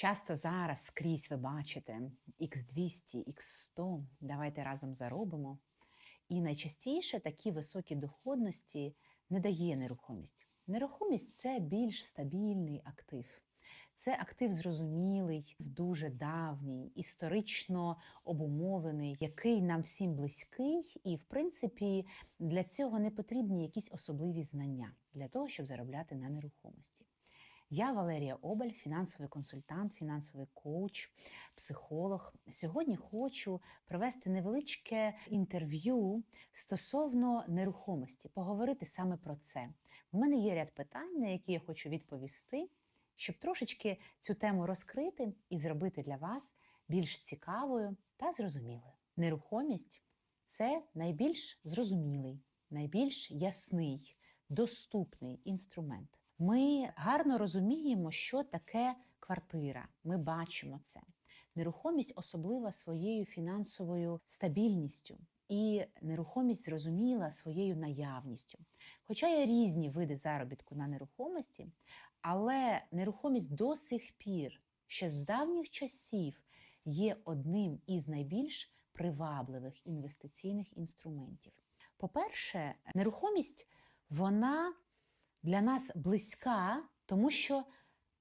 Часто зараз скрізь ви бачите X200, X100, давайте разом заробимо. І найчастіше такі високі доходності не дає нерухомість. Нерухомість це більш стабільний актив. Це актив зрозумілий, дуже давній, історично обумовлений, який нам всім близький, і в принципі для цього не потрібні якісь особливі знання для того, щоб заробляти на нерухомості. Я Валерія Обаль, фінансовий консультант, фінансовий коуч, психолог. Сьогодні хочу провести невеличке інтерв'ю стосовно нерухомості, поговорити саме про це. У мене є ряд питань, на які я хочу відповісти, щоб трошечки цю тему розкрити і зробити для вас більш цікавою та зрозумілою. Нерухомість це найбільш зрозумілий, найбільш ясний, доступний інструмент. Ми гарно розуміємо, що таке квартира. Ми бачимо це. Нерухомість особлива своєю фінансовою стабільністю, і нерухомість зрозуміла своєю наявністю. Хоча є різні види заробітку на нерухомості, але нерухомість до сих пір, ще з давніх часів, є одним із найбільш привабливих інвестиційних інструментів. По-перше, нерухомість вона для нас близька, тому що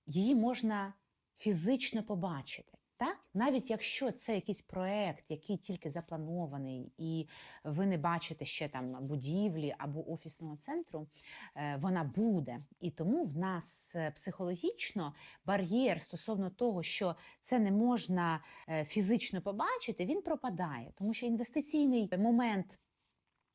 її можна фізично побачити. Так? Навіть якщо це якийсь проект, який тільки запланований, і ви не бачите ще там будівлі або офісного центру, е, вона буде. І тому в нас е, психологічно бар'єр стосовно того, що це не можна е, фізично побачити, він пропадає, тому що інвестиційний момент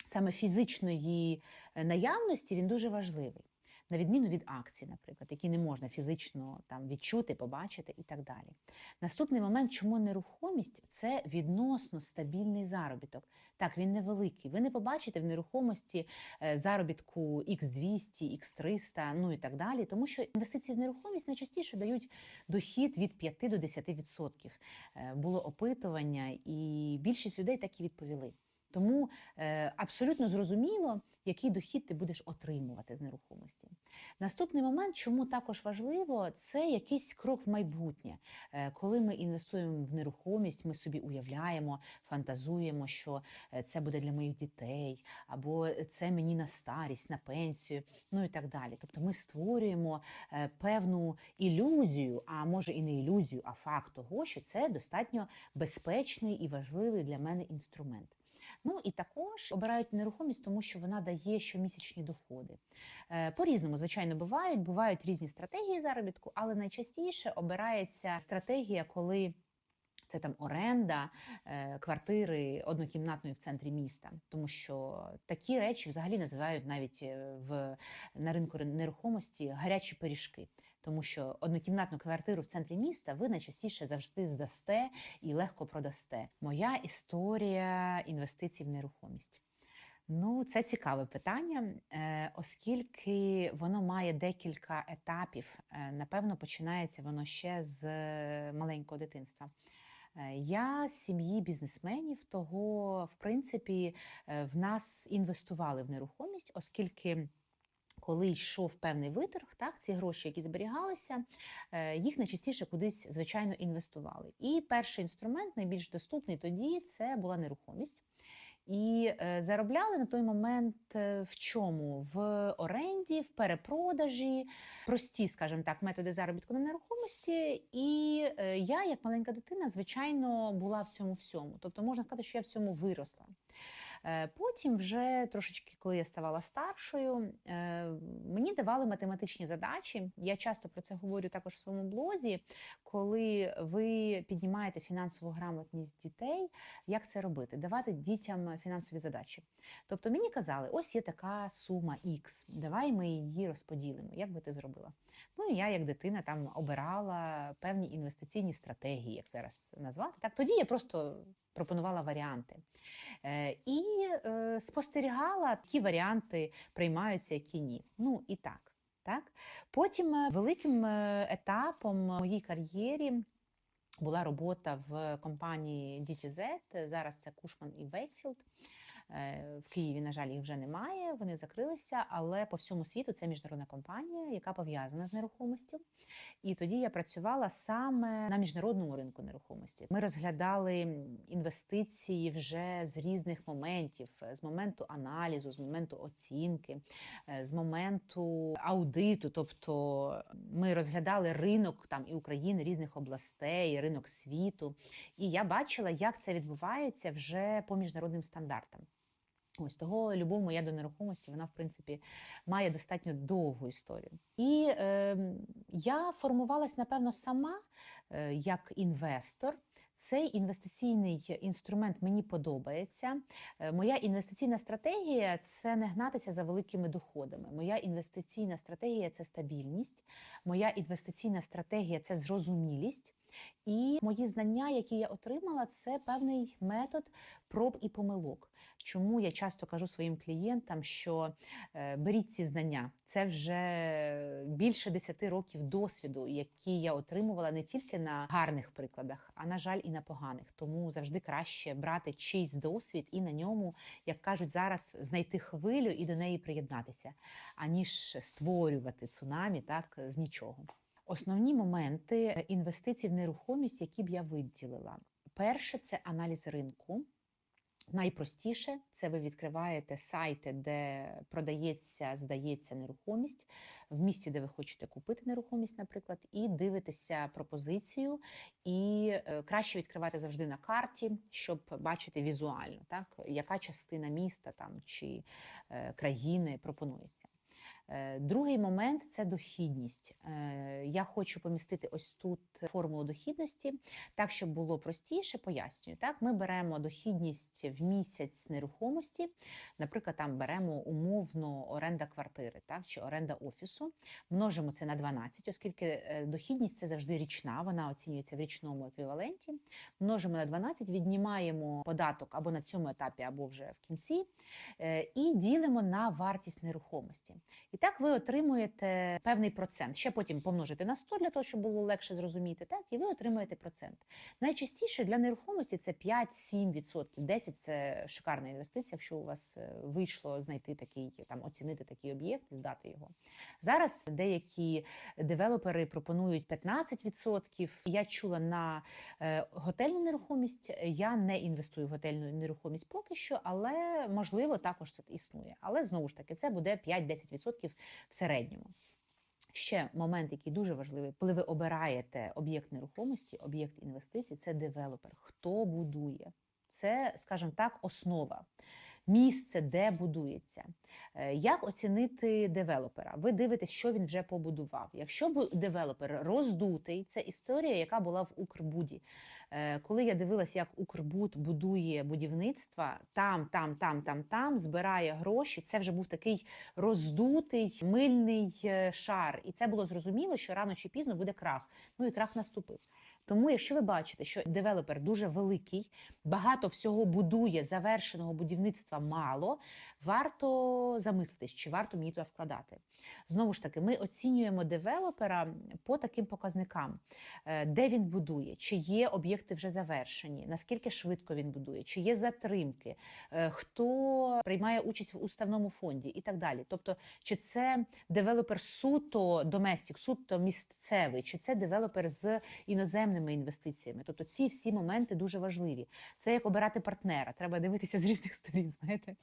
саме фізичної наявності він дуже важливий на відміну від акцій, наприклад, які не можна фізично там відчути, побачити і так далі. Наступний момент, чому нерухомість це відносно стабільний заробіток. Так, він невеликий. Ви не побачите в нерухомості е, заробітку X200, X300, ну і так далі, тому що інвестиції в нерухомість найчастіше дають дохід від 5 до 10%. Е, було опитування, і більшість людей так і відповіли. Тому е, абсолютно зрозуміло, який дохід ти будеш отримувати з нерухомості. Наступний момент, чому також важливо, це якийсь крок в майбутнє. Е, коли ми інвестуємо в нерухомість, ми собі уявляємо, фантазуємо, що е, це буде для моїх дітей, або це мені на старість, на пенсію, ну і так далі. Тобто ми створюємо певну ілюзію, а може і не ілюзію, а факт того, що це достатньо безпечний і важливий для мене інструмент. Ну і також обирають нерухомість, тому що вона дає щомісячні доходи. Е, по-різному, звичайно, бувають, бувають різні стратегії заробітку, але найчастіше обирається стратегія, коли це там оренда е, квартири однокімнатної в центрі міста, тому що такі речі взагалі називають навіть е, в на ринку нерухомості гарячі пиріжки, тому що однокімнатну квартиру в центрі міста ви найчастіше завжди здасте і легко продасте. Моя історія інвестицій в нерухомість. Ну, це цікаве питання, е, оскільки воно має декілька етапів. Напевно, починається воно ще з маленького дитинства. Е, я з сім'ї бізнесменів, того, в принципі, е, в нас інвестували в нерухомість, оскільки. Коли йшов певний виторг, так ці гроші, які зберігалися, е, їх найчастіше кудись звичайно інвестували. І перший інструмент, найбільш доступний тоді, це була нерухомість. І е, заробляли на той момент е, в чому? В оренді, в перепродажі, прості, скажімо так, методи заробітку на нерухомості. І я, як маленька дитина, звичайно, була в цьому всьому. Тобто можна сказати, що я в цьому виросла. Потім, вже трошечки, коли я ставала старшою, мені давали математичні задачі. Я часто про це говорю також в своєму блозі. Коли ви піднімаєте фінансову грамотність дітей, як це робити? Давати дітям фінансові задачі. Тобто мені казали, ось є така сума X, давай ми її розподілимо. Як би ти зробила? Ну і я, як дитина, там обирала певні інвестиційні стратегії, як зараз назвати. Так тоді я просто пропонувала варіанти е, і е, спостерігала, які варіанти приймаються, які ні. Ну і так. Так, потім е, великим етапом моїй кар'єрі була робота в компанії DTZ, Зараз це Кушман і Вейкфілд. Е, В Києві, на жаль, їх вже немає. Вони закрилися, але по всьому світу це міжнародна компанія, яка пов'язана з нерухомістю. І тоді я працювала саме на міжнародному ринку нерухомості. Ми розглядали інвестиції вже з різних моментів: з моменту аналізу, з моменту оцінки, е, з моменту аудиту. Тобто ми розглядали ринок там і України, різних областей, і ринок світу. І я бачила, як це відбувається вже по міжнародним стандартам. Ось того любов моя до нерухомості, вона в принципі має достатньо довгу історію. І е, я формувалась, напевно, сама е, як інвестор. Цей інвестиційний інструмент мені подобається. Е, Моя інвестиційна стратегія це не гнатися за великими доходами. Моя інвестиційна стратегія це стабільність. Моя інвестиційна стратегія це зрозумілість. І мої знання, які я отримала, це певний метод проб і помилок. Чому я часто кажу своїм клієнтам, що е, беріть ці знання, це вже більше 10 років досвіду, які я отримувала не тільки на гарних прикладах, а на жаль, і на поганих. Тому завжди краще брати чийсь досвід і на ньому, як кажуть зараз, знайти хвилю і до неї приєднатися, аніж створювати цунамі так з нічого. Основні моменти інвестицій в нерухомість, які б я виділила. Перше це аналіз ринку. Найпростіше це ви відкриваєте сайти, де продається, здається нерухомість в місті, де ви хочете купити нерухомість, наприклад, і дивитеся пропозицію. І е, краще відкривати завжди на карті, щоб бачити візуально, так яка частина міста там чи е, країни пропонується. Е, Другий момент це дохідність. Е, Я хочу помістити ось тут формулу дохідності, так щоб було простіше, пояснюю. Так, ми беремо дохідність в місяць нерухомості, наприклад, там беремо умовно оренда квартири, так чи оренда офісу, множимо це на 12, оскільки е, дохідність це завжди річна, вона оцінюється в річному еквіваленті. Множимо на 12, віднімаємо податок або на цьому етапі, або вже в кінці, і ділимо на вартість нерухомості. І так ви отримуєте певний процент. Ще потім помножите на 100 для того, щоб було легше зрозуміти. Так, і ви отримуєте процент. Найчастіше для нерухомості це 5-7%. 10% – це шикарна інвестиція, якщо у вас е, вийшло знайти такий там, оцінити такий об'єкт і здати його. Зараз деякі девелопери пропонують 15%. Я чула на е, готельну нерухомість. Я не інвестую в готельну нерухомість поки що, але можливо також це існує. Але знову ж таки, це буде 5-10% в середньому. Ще момент, який дуже важливий, коли ви обираєте об'єкт нерухомості, об'єкт інвестицій, це девелопер. Хто будує? Це, скажімо так, основа. Місце, де будується. Е, Як оцінити девелопера? Ви дивитесь, що він вже побудував. Якщо девелопер роздутий, це історія, яка була в Укрбуді. Е, Коли я дивилася, як Укрбуд будує будівництва, там, там, там, там, там збирає гроші. Це вже був такий роздутий мильний е, шар, і це було зрозуміло, що рано чи пізно буде крах. Ну і крах наступив. Тому, якщо ви бачите, що девелопер дуже великий, багато всього будує, завершеного будівництва мало, варто замислитись, чи варто мені туди вкладати. Знову ж таки, ми оцінюємо девелопера по таким показникам, Е, де він будує, чи є об'єкти вже завершені, наскільки швидко він будує, чи є затримки, е, хто приймає участь в уставному фонді і так далі. Тобто, чи це девелопер суто доместік, суто місцевий, чи це девелопер з іноземними інвестиціями. Тобто ці всі моменти дуже важливі. Це як обирати партнера. Треба дивитися з різних сторін. Знаєте,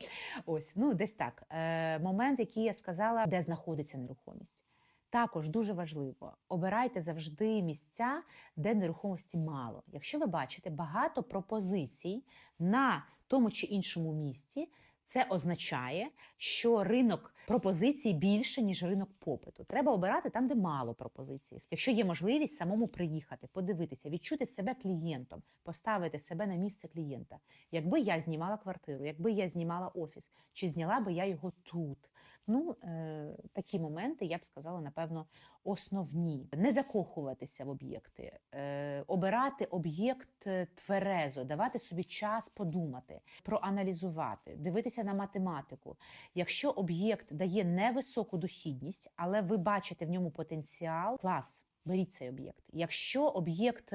ось ну десь так. Е, Момент, який я сказала, де знаходиться нерухомість. Також дуже важливо обирайте завжди місця, де нерухомості мало. Якщо ви бачите багато пропозицій на тому чи іншому місці, це означає, що ринок пропозицій більше, ніж ринок попиту. Треба обирати там, де мало пропозицій. Якщо є можливість самому приїхати, подивитися, відчути себе клієнтом, поставити себе на місце клієнта. Якби я знімала квартиру, якби я знімала офіс, чи зняла би я його тут? Ну, е, такі моменти я б сказала, напевно, основні. Не закохуватися в об'єкти, е, обирати об'єкт е, тверезо, давати собі час подумати, проаналізувати, дивитися на математику. Якщо об'єкт дає невисоку дохідність, але ви бачите в ньому потенціал, клас. беріть цей об'єкт. Якщо об'єкт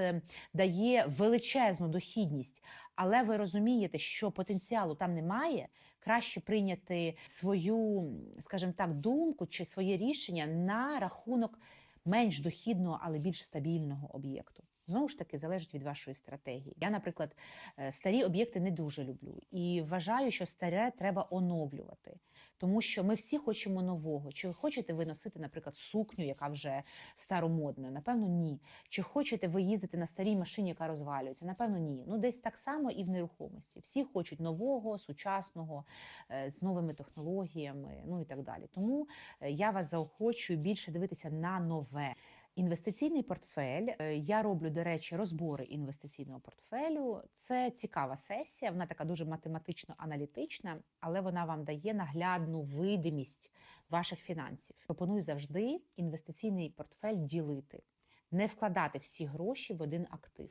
дає величезну дохідність, але ви розумієте, що потенціалу там немає, краще прийняти свою, скажімо так, думку чи своє рішення на рахунок менш дохідного, але більш стабільного об'єкту. Знову ж таки, залежить від вашої стратегії. Я, наприклад, е, старі об'єкти не дуже люблю і вважаю, що старе треба оновлювати, тому що ми всі хочемо нового. Чи ви хочете ви носити, наприклад, сукню, яка вже старомодна? Напевно, ні. Чи хочете ви їздити на старій машині, яка розвалюється? Напевно, ні. Ну, десь так само і в нерухомості. Всі хочуть нового, сучасного, е, з новими технологіями, ну і так далі. Тому е, я вас заохочую більше дивитися на нове. Інвестиційний портфель. Е, Я роблю, до речі, розбори інвестиційного портфелю. Це цікава сесія. Вона така дуже математично-аналітична, але вона вам дає наглядну видимість ваших фінансів. Пропоную завжди інвестиційний портфель ділити, не вкладати всі гроші в один актив.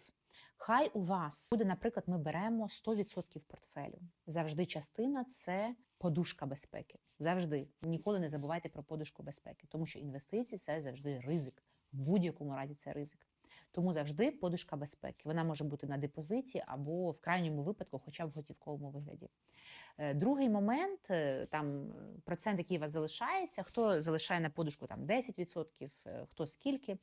Хай у вас буде, наприклад, ми беремо 100% портфелю. Завжди частина це подушка безпеки. Завжди ніколи не забувайте про подушку безпеки, тому що інвестиції це завжди ризик. Будь-якому разі це ризик. Тому завжди подушка безпеки. Вона може бути на депозиті або в крайньому випадку, хоча б в готівковому вигляді. Е, Другий момент е, там процент, який у вас залишається, хто залишає на подушку там 10%, е, хто скільки.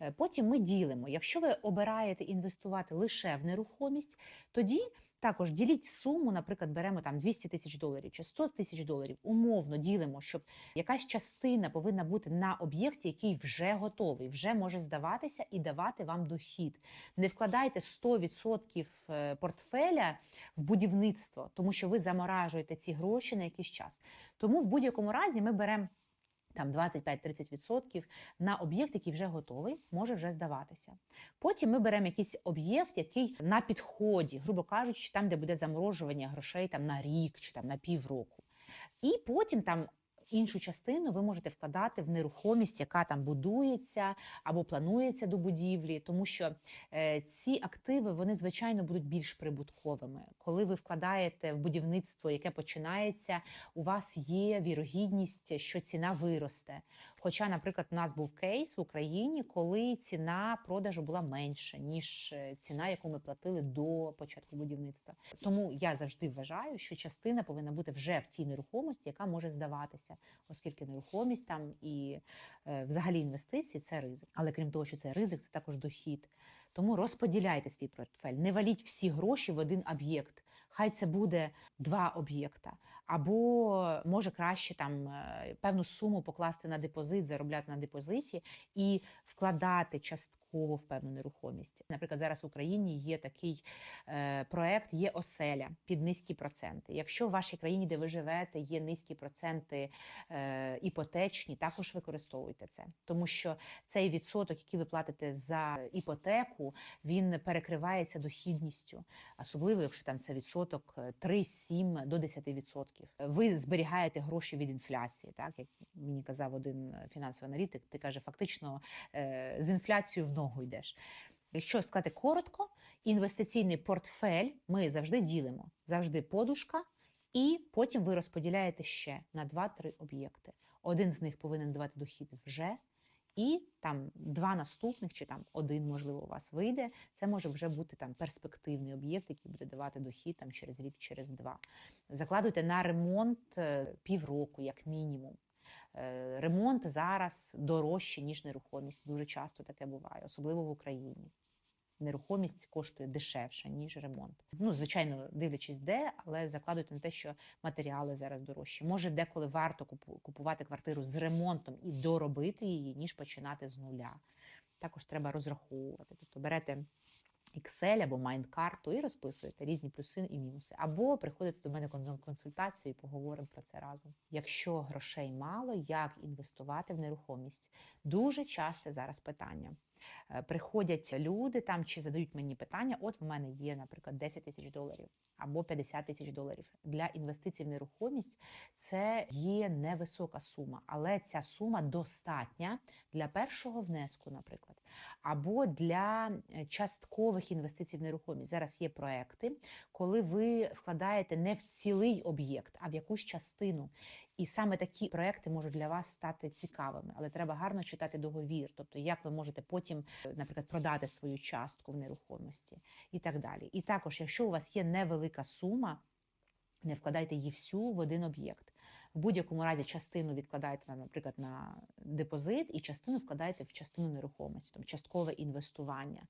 Е, Потім ми ділимо. Якщо ви обираєте інвестувати лише в нерухомість, тоді також діліть суму, наприклад, беремо там 200 тисяч доларів чи 100 тисяч доларів. Умовно ділимо, щоб якась частина повинна бути на об'єкті, який вже готовий, вже може здаватися і давати вам дохід. Не вкладайте 100% е, портфеля в будівництво, тому що ви заморажуєте ці гроші на якийсь час. Тому в будь-якому разі ми беремо. Там 25-30% на об'єкт, який вже готовий, може вже здаватися. Потім ми беремо якийсь об'єкт, який на підході, грубо кажучи, там, де буде заморожування грошей там на рік чи там на півроку. І потім там іншу частину ви можете вкладати в нерухомість, яка там будується або планується до будівлі, тому що е, ці активи вони звичайно будуть більш прибутковими. Коли ви вкладаєте в будівництво, яке починається, у вас є вірогідність, що ціна виросте. Хоча, наприклад, у нас був кейс в Україні, коли ціна продажу була менша ніж е, ціна, яку ми платили до початку будівництва. Тому я завжди вважаю, що частина повинна бути вже в тій нерухомості, яка може здаватися, оскільки нерухомість там і е, взагалі інвестиції це ризик. Але крім того, що це ризик, це також дохід. Тому розподіляйте свій портфель, не валіть всі гроші в один об'єкт. Хай це буде два об'єкта, або може краще там е, певну суму покласти на депозит, заробляти на депозиті і вкладати частково в певну нерухомість. Наприклад, зараз в Україні є такий е, проект, є оселя під низькі проценти. Якщо в вашій країні, де ви живете, є низькі проценти е, іпотечні, також використовуйте це, тому що цей відсоток, який ви платите за іпотеку, він перекривається дохідністю, особливо якщо там це відсоток е, 3-7 до 10%. Ви зберігаєте гроші від інфляції, так як мені казав один фінансовий аналітик, ти каже, фактично е, з інфляцією в ногу йдеш. Якщо сказати коротко, інвестиційний портфель ми завжди ділимо, завжди подушка, і потім ви розподіляєте ще на 2-3 об'єкти. Один з них повинен давати дохід вже, і там два наступних, чи там один, можливо, у вас вийде. Це може вже бути там перспективний об'єкт, який буде давати дохід там через рік, через два. Закладуйте на ремонт е, півроку, як мінімум. Е, Ремонт зараз дорожче, ніж нерухомість. Дуже часто таке буває, особливо в Україні. Нерухомість коштує дешевше, ніж ремонт. Ну, звичайно, дивлячись де, але закладуйте на те, що матеріали зараз дорожчі. Може, деколи варто купувати квартиру з ремонтом і доробити її, ніж починати з нуля. Також треба розраховувати. Тобто берете Excel або Майнд-карту і розписуєте різні плюси і мінуси. Або приходите до мене на консультацію і поговоримо про це разом. Якщо грошей мало, як інвестувати в нерухомість? Дуже часте зараз питання. Е, Приходять люди там чи задають мені питання: от в мене є, наприклад, 10 тисяч доларів або 50 тисяч доларів. Для інвестицій в нерухомість це є невисока сума, але ця сума достатня для першого внеску, наприклад, або для е, часткових інвестицій в нерухомість. Зараз є проекти, коли ви вкладаєте не в цілий об'єкт, а в якусь частину. І саме такі проекти можуть для вас стати цікавими, але треба гарно читати договір, тобто як ви можете потім, е, наприклад, продати свою частку в нерухомості і так далі. І також, якщо у вас є невелика сума, не вкладайте її всю в один об'єкт. В будь-якому разі частину відкладайте, наприклад, на депозит, і частину вкладайте в частину нерухомості, тобто часткове інвестування.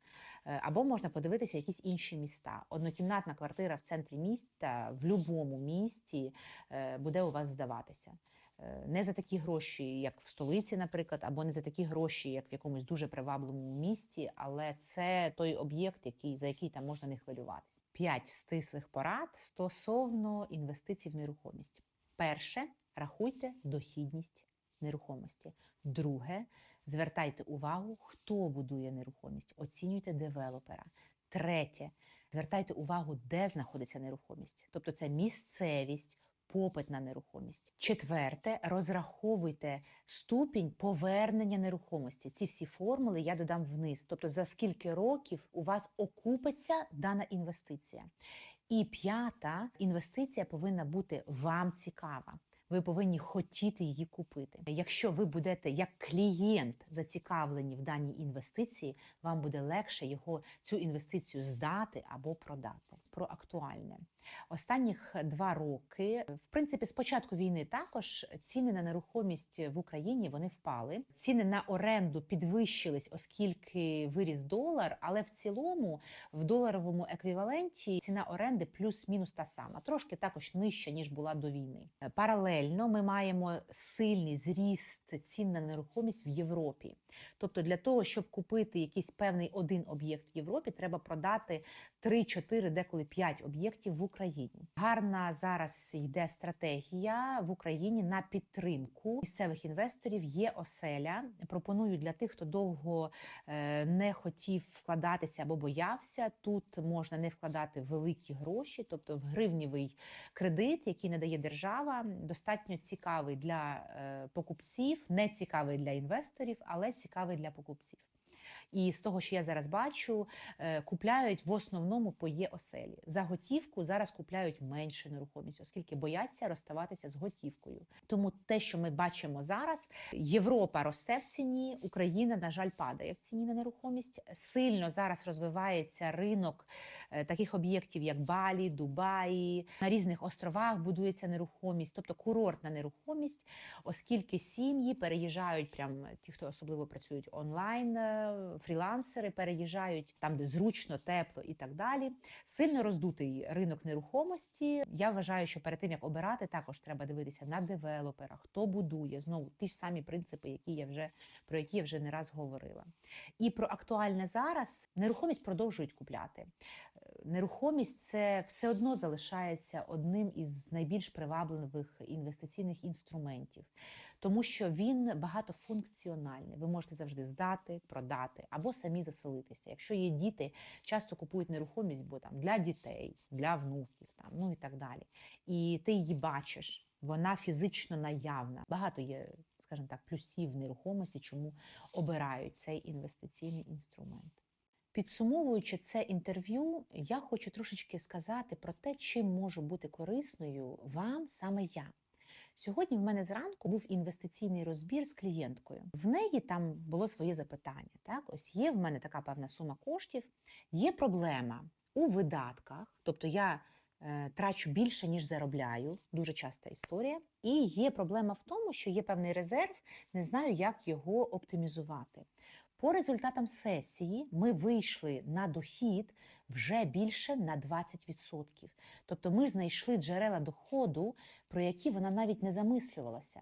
Е, Або можна подивитися якісь інші міста. Однокімнатна квартира в центрі міста в будь-якому місті е, буде у вас здаватися. Е, Не за такі гроші, як в столиці, наприклад, або не за такі гроші, як в якомусь дуже привабливому місті, але це той об'єкт, який за який там можна не хвилюватися. П'ять стислих порад стосовно інвестицій в нерухомість. Перше, рахуйте дохідність нерухомості. Друге, звертайте увагу, хто будує нерухомість, оцінюйте девелопера. Третє, звертайте увагу, де знаходиться нерухомість, тобто це місцевість. Попит на нерухомість. Четверте, розраховуйте ступінь повернення нерухомості. Ці всі формули я додам вниз. Тобто, за скільки років у вас окупиться дана інвестиція. І п'ята інвестиція повинна бути вам цікава. Ви повинні хотіти її купити. Якщо ви будете як клієнт зацікавлені в даній інвестиції, вам буде легше його цю інвестицію здати або продати. Про актуальне останніх два роки, в принципі, з початку війни також ціни на нерухомість в Україні вони впали. Ціни на оренду підвищились, оскільки виріс долар. Але в цілому в доларовому еквіваленті ціна оренди плюс-мінус та сама, трошки також нижча ніж була до війни. Паралельно ми маємо сильний зріст цін на нерухомість в Європі. Тобто, для того, щоб купити якийсь певний один об'єкт в Європі, треба продати 3-4, деколи 5 об'єктів в Україні. Гарна зараз йде стратегія в Україні на підтримку місцевих інвесторів. Є оселя. Пропоную для тих, хто довго е, не хотів вкладатися або боявся. Тут можна не вкладати великі гроші, тобто в гривнівий кредит, який надає держава, достатньо цікавий для е, покупців, не цікавий для інвесторів, але цікавий для покупців. І з того, що я зараз бачу, е, купляють в основному по є оселі. За готівку зараз купляють менше нерухомість, оскільки бояться розставатися з готівкою. Тому те, що ми бачимо зараз, Європа росте в ціні, Україна, на жаль, падає в ціні на нерухомість. Сильно зараз розвивається ринок е, таких об'єктів, як Балі, Дубаї. На різних островах будується нерухомість, тобто курортна нерухомість, оскільки сім'ї переїжджають, прям ті, хто особливо працюють онлайн. Фрілансери переїжджають там, де зручно, тепло і так далі. Сильно роздутий ринок нерухомості. Я вважаю, що перед тим як обирати, також треба дивитися на девелопера, хто будує знову ті ж самі принципи, які я вже про які я вже не раз говорила. І про актуальне зараз нерухомість продовжують купляти. Е, Нерухомість це все одно залишається одним із найбільш привабливих інвестиційних інструментів тому що він багатофункціональний. Ви можете завжди здати, продати або самі заселитися. Якщо є діти, часто купують нерухомість, бо там для дітей, для внуків, там ну і так далі. І ти її бачиш, вона фізично наявна. Багато є, скажімо так, плюсів нерухомості, чому обирають цей інвестиційний інструмент. Підсумовуючи це інтерв'ю, я хочу трошечки сказати про те, чим можу бути корисною вам саме я. Сьогодні в мене зранку був інвестиційний розбір з клієнткою. В неї там було своє запитання. Так, ось є в мене така певна сума коштів, є проблема у видатках, тобто я е, трачу більше, ніж заробляю, дуже часта історія. І є проблема в тому, що є певний резерв, не знаю, як його оптимізувати. По результатам сесії ми вийшли на дохід вже більше на 20%. Тобто ми знайшли джерела доходу, про які вона навіть не замислювалася.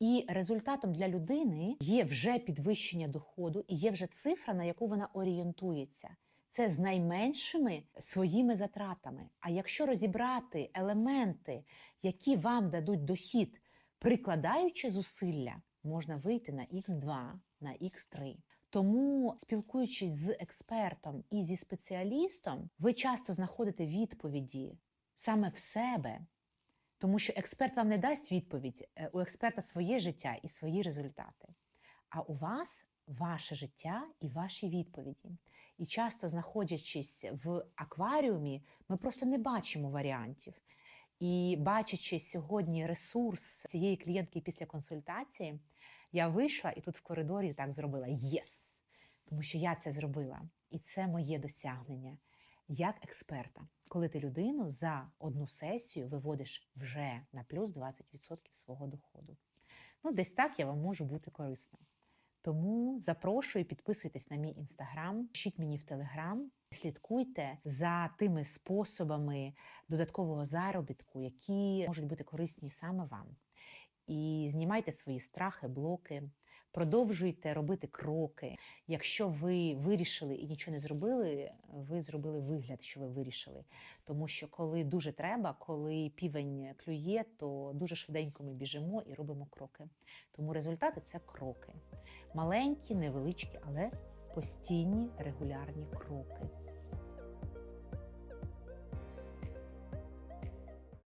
І результатом для людини є вже підвищення доходу, і є вже цифра, на яку вона орієнтується. Це з найменшими своїми затратами. А якщо розібрати елементи, які вам дадуть дохід, прикладаючи зусилля, можна вийти на Х2, на Х3. Тому, спілкуючись з експертом і зі спеціалістом, ви часто знаходите відповіді саме в себе, тому що експерт вам не дасть відповідь, е, у експерта своє життя і свої результати. А у вас ваше життя і ваші відповіді. І часто, знаходячись в акваріумі, ми просто не бачимо варіантів. І бачачи сьогодні ресурс цієї клієнтки після консультації, я вийшла і тут в коридорі так зробила єс, тому що я це зробила, і це моє досягнення як експерта, коли ти людину за одну сесію виводиш вже на плюс 20% свого доходу. Ну, десь так я вам можу бути корисна. Тому запрошую, підписуйтесь на мій інстаграм, пишіть мені в телеграм, слідкуйте за тими способами додаткового заробітку, які можуть бути корисні саме вам. І знімайте свої страхи, блоки, продовжуйте робити кроки. Якщо ви вирішили і нічого не зробили, ви зробили вигляд, що ви вирішили. Тому що коли дуже треба, коли півень клює, то дуже швиденько ми біжимо і робимо кроки. Тому результати це кроки. Маленькі, невеличкі, але постійні регулярні кроки.